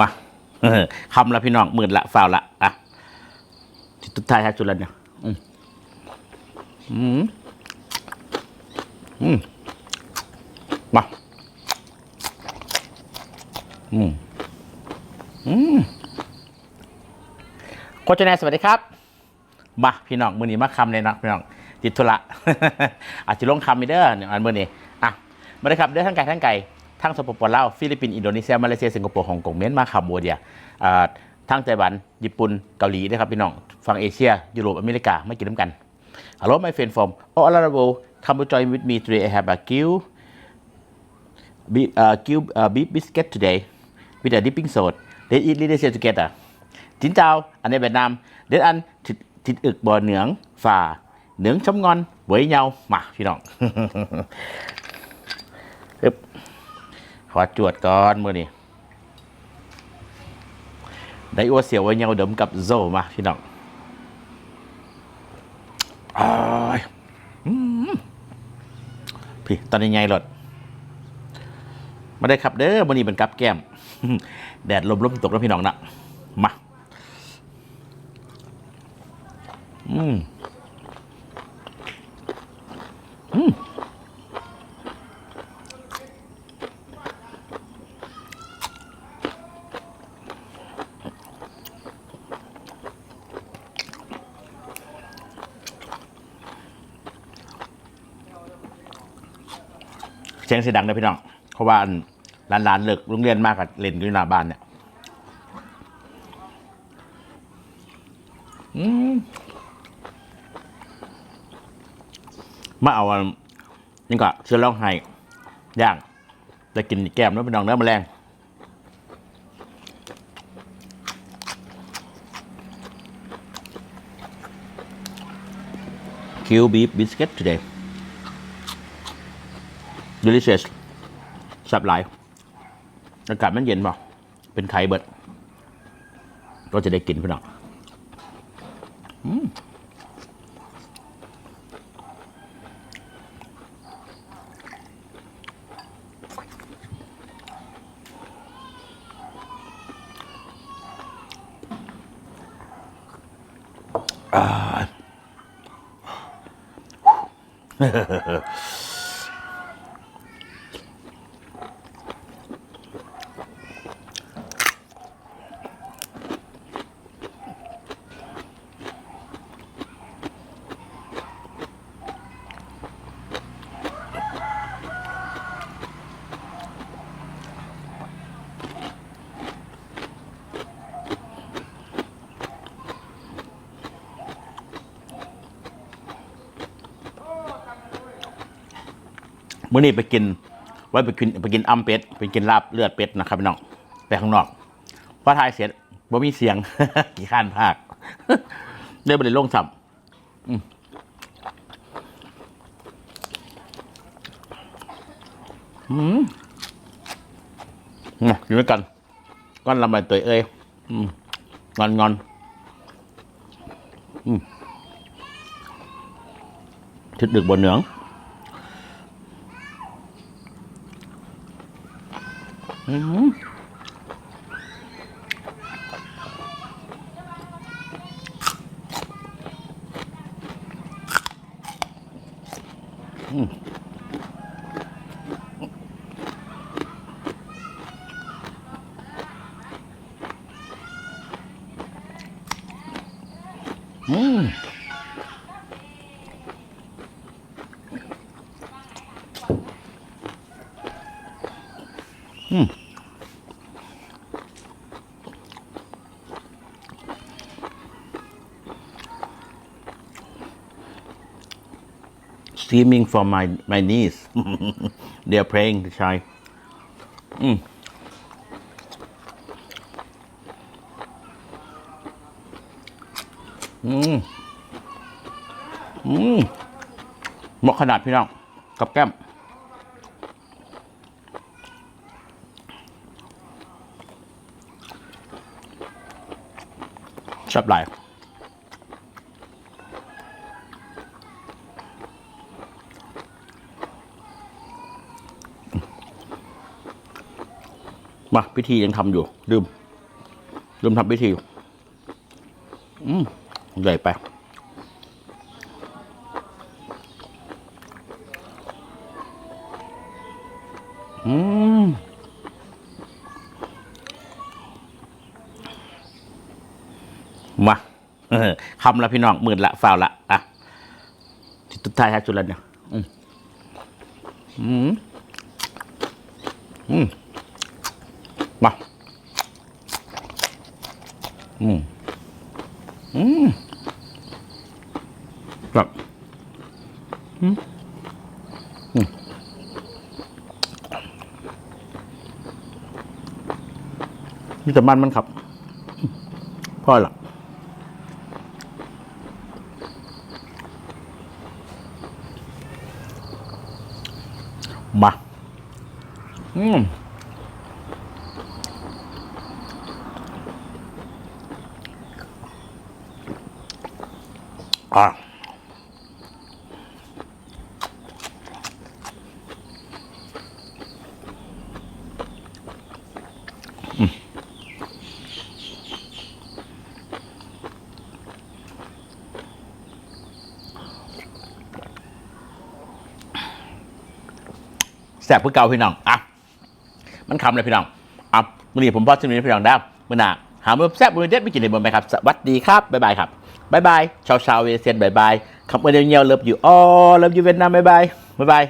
มาคำละพี่น้องหมื่นละฟาละอะจุดท้ายครับจุดละเนี่ยอืมอืมอืมมาอืมอืมโคชแนสวัสดีครับมาพี่น้องมือนี้มาคำเลยนะพี่น้องติดธุระอาจจะลงคำมีเด้อเนี่ยอันมือนี้อะมาเลยครับเด้อทั้งไก่ทั้งไก่ ทั้งสปปลาวฟิลิปปินส์อินโดนีเซียมาเลเซียสิงคโปร์ฮ่องกงเมียนมาคัมโบเดียทั้งไต้หวันญี่ปุ่นเกาหลีนะครับพี่น้องฝั่งเอเชีย ยุโรปอเมริกาไม่กินน้ำกัน Hello my friend from all around the world come to join with me today I have a grill beef, uh, grill uh, beef biscuit today with a dipping sauce let's eat little together จินเจ้าอันในเวียดนามเด็ดอันติดติดอึกบ่อเหนืองฝ่าเหนืองช้ำงอนเหวยเงามาพี่น้อง ขอจวดก่อนมือนี้ได้อัวเสียวเหวยเงาเดิมกับโซมาพี่น้องออพี่ตอนนี้ไงรถมาได้ครับเด้อวันนี้เป็นกับแก้ม แดดลมลมตกแล้วพี่น้องนะมา อืม เสียงเสียงดังเลยพี่น้อง เพราะว่าอันร้านๆเลิกโรงเรียนมากกับเล่นอยู่หน้าบ้านเนี่ยอืมาเอาอันนี่ก็เชื้อร้องไห้ย่างจะกินแก้มแล้วเป็นน้องเนื้อแมลงคิวบีฟบิสกิต today delicious สับหลาย อากาศมันเย็นเปล่าเป็นไข่เบิด ก็จะได้กินพี่น้องอืม มื่อนี้ไปกิน ไว้ไปกินไปกินอ้ำเป็ดไปกินลาบเลือดเป็ดนะครับพี่น้องไปข้างนอกพอทายเสร็จบ่มีเสียงกี่ข้านภาคเรียบร้อยลงสับอืมอยู่ด้วยกันก้อนลำใบตัวเอ้ยงอนงอนอืมทิดดึกบนเหนือง อืมอื มอืมอืม streaming from my my niece. they are praying to Chai. Mm. อืมอืมหมาะขนาดพี่น้อง กับแก้ม ชอบหลายมาพิธียังทำอยู่ลืมลืมทำพิธี อืมใหญ่ไปอืม มาคำละพี่น้องหมื่นละฟาวละอะสุดท้ายครับจุดละเนี่ยอืมอืมมาอืมอืมแบบอืมอืมนี่แต่มันมันครับพ่อหรอ มา อืมอะ แซ่บเพื่อเกาพี่น้องอะมันคำเลยพี่น้องอะมื่อนี้ผมพอจะมีพี่น้องได้มื่อหนาหาเมื่อแซ่บมือเด็ดไม่กินในบนไปครับสวัสดีครับบ๊ายบายครับบ๊ายบายชาวชาวเวเซียนบ๊ายบายคำเมื่อเดียวเงียวเลิฟอยู่อ๋อเลิฟอยู่เวียดนามบ๊ายบายบ๊ายบาย